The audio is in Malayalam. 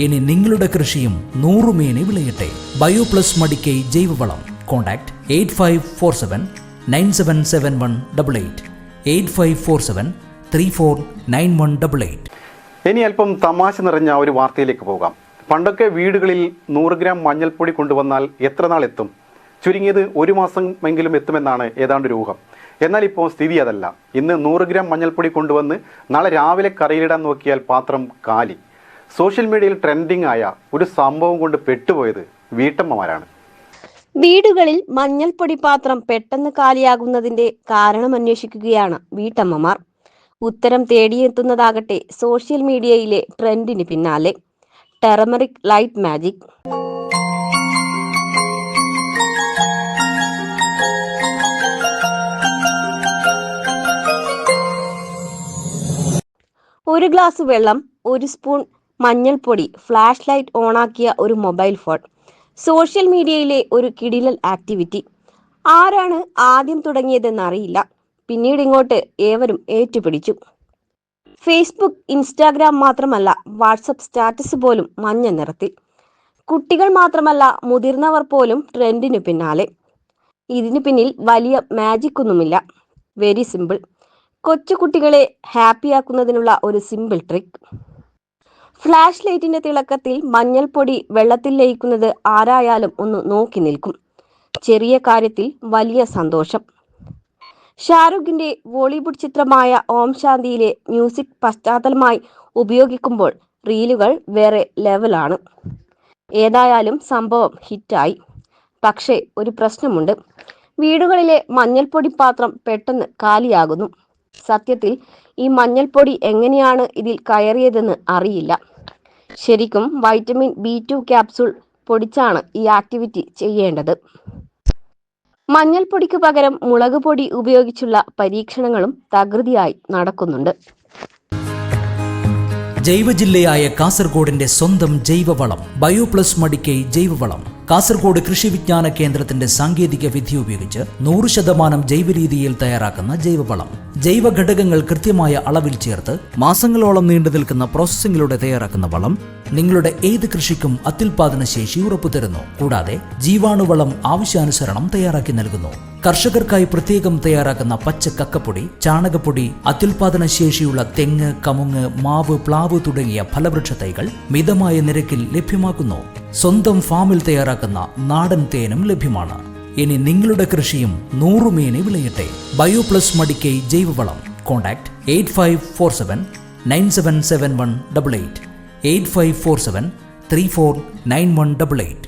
ഇനി നിങ്ങളുടെ കൃഷിയും നൂറുമേനി വിളയട്ടെ. ബയോപ്ലസ് മടിക്കൈ ജൈവവളം. Contact eight five four seven nine seven seven one double eight. Eight five four seven three four nine one double eight. ഇനി അല്പം തമാശ നിറഞ്ഞ ഒരു വാർത്തയിലേക്ക് പോകാം. പണ്ടൊക്കെ വീടുകളിൽ നൂറ് ഗ്രാം മഞ്ഞൾപ്പൊടി കൊണ്ടുവന്നാൽ എത്ര നാൾ എത്തും? ചുരുങ്ങിയത് ഒരു മാസം എങ്കിലും എത്തുമെന്നാണ് ഏതാണ്ട് ഒരു ഊഹം എന്നാൽ ഇപ്പോൾ സ്ഥിതി അതല്ല. ഇന്ന് നൂറ് ഗ്രാം മഞ്ഞൾപ്പൊടി കൊണ്ടുവന്ന് നാളെ രാവിലെ കറിയിലിടാൻ നോക്കിയാൽ പാത്രം കാലി. സോഷ്യൽ മീഡിയയിൽ ട്രെൻഡിങ് ആയ ഒരു സംഭവം കൊണ്ട് പെട്ടുപോയത് വീട്ടമ്മമാരാണ്. വീടുകളിൽ മഞ്ഞൾപ്പൊടി പാത്രം പെട്ടെന്ന് കാലിയാകുന്നതിന്റെ കാരണം അന്വേഷിക്കുകയാണ് വീട്ടമ്മമാർ. ഉത്തരം തേടിയെത്തുന്നതാകട്ടെ സോഷ്യൽ മീഡിയയിലെ ട്രെൻഡിന് പിന്നാലെ. ടെറമറിക് ലൈറ്റ് മാജിക് ഒരു ഗ്ലാസ് വെള്ളം ഒരു സ്പൂൺ മഞ്ഞൾപ്പൊടി ഫ്ലാഷ് ലൈറ്റ് ഓണാക്കിയ ഒരു മൊബൈൽ ഫോൺ സോഷ്യൽ മീഡിയയിലെ ഒരു കിടിലൽ ആക്ടിവിറ്റി. ആരാണ് ആദ്യം തുടങ്ങിയതെന്ന് അറിയില്ല പിന്നീട് ഇങ്ങോട്ട് ഏവരും ഏറ്റുപിടിച്ചു. ഫേസ്ബുക്ക് ഇൻസ്റ്റാഗ്രാം മാത്രമല്ല വാട്സപ്പ് സ്റ്റാറ്റസ് പോലും മഞ്ഞ നിറത്തിൽ. കുട്ടികൾ മാത്രമല്ല മുതിർന്നവർ പോലും ട്രെൻഡിന് പിന്നാലെ. ഇതിന് പിന്നിൽ വലിയ മാജിക് ഒന്നുമില്ല വെരി സിമ്പിൾ. കൊച്ചു കൊച്ചുകുട്ടികളെ ഹാപ്പിയാക്കുന്നതിനുള്ള ഒരു സിമ്പിൾ ട്രിക്ക്. ഫ്ലാഷ് ലൈറ്റിന്റെ തിളക്കത്തിൽ മഞ്ഞൾപ്പൊടി വെള്ളത്തിൽ ലയിക്കുന്നത് ആരായാലും ഒന്ന് നോക്കി നിൽക്കും. ചെറിയ കാര്യത്തിൽ വലിയ സന്തോഷം. ഷാറുഖിന്റെ ബോളിവുഡ് ചിത്രമായ ഓം ശാന്തിയിലെ മ്യൂസിക് പശ്ചാത്തലമായി ഉപയോഗിക്കുമ്പോൾ റീലുകൾ വേറെ ലെവലാണ്. ഏതായാലും സംഭവം ഹിറ്റായി. പക്ഷേ ഒരു പ്രശ്നമുണ്ട്. വീടുകളിലെ മഞ്ഞൾപ്പൊടി പാത്രം പെട്ടെന്ന് കാലിയാകുന്നു. സത്യത്തിൽ ഈ മഞ്ഞൾപ്പൊടി എങ്ങനെയാണ് ഇതിൽ കയറിയതെന്ന് അറിയില്ല. ശരിക്കും വൈറ്റമിൻ ബി ടു ക്യാപ്സൂൾ പൊടിച്ചാണ് ഈ ആക്ടിവിറ്റി ചെയ്യേണ്ടത്. മഞ്ഞൾപ്പൊടിക്ക് പകരം മുളക് പൊടി ഉപയോഗിച്ചുള്ള പരീക്ഷണങ്ങളും തകൃതിയായി നടക്കുന്നുണ്ട്. ജൈവ ജില്ലയായ കാസർഗോഡിന്റെ സ്വന്തം ജൈവവളം ബയോപ്ലസ് മടിക്കൈ ജൈവവളം. കാസർഗോഡ് കൃഷി വിജ്ഞാന കേന്ദ്രത്തിന്റെ സാങ്കേതിക വിദ്യ ഉപയോഗിച്ച് നൂറ് ശതമാനം ജൈവരീതിയിൽ തയ്യാറാക്കുന്ന ജൈവവളം. ജൈവ ഘടകങ്ങൾ കൃത്യമായ അളവിൽ ചേർത്ത് മാസങ്ങളോളം നീണ്ടു നിൽക്കുന്ന പ്രോസസ്സിംഗിലൂടെ തയ്യാറാക്കുന്ന വളം നിങ്ങളുടെ ഏത് കൃഷിക്കും അത്യുൽപാദന ശേഷി ഉറപ്പുതരുന്നു. കൂടാതെ ജീവാണുവളം ആവശ്യാനുസരണം തയ്യാറാക്കി നൽകുന്നു. കർഷകർക്കായി പ്രത്യേകം തയ്യാറാക്കുന്ന പച്ച കക്കപ്പൊടി ചാണകപ്പൊടി അത്യുൽപാദന ശേഷിയുള്ള തെങ്ങ് കമുങ്ങ് മാവ് പ്ലാവ് തുടങ്ങിയ ഫലവൃക്ഷ തൈകൾ മിതമായ നിരക്കിൽ ലഭ്യമാക്കുന്നു. സ്വന്തം ഫാമിൽ തയ്യാറാക്കുന്ന നാടൻ തേനും ലഭ്യമാണ്. ഇനി നിങ്ങളുടെ കൃഷിയും നൂറുമേനി വിളയട്ടെ. ബയോപ്ലസ് മടിക്കൈ ജൈവവളം. Contact eight five four seven nine seven seven one double eight. Eight five four seven three four nine one double eight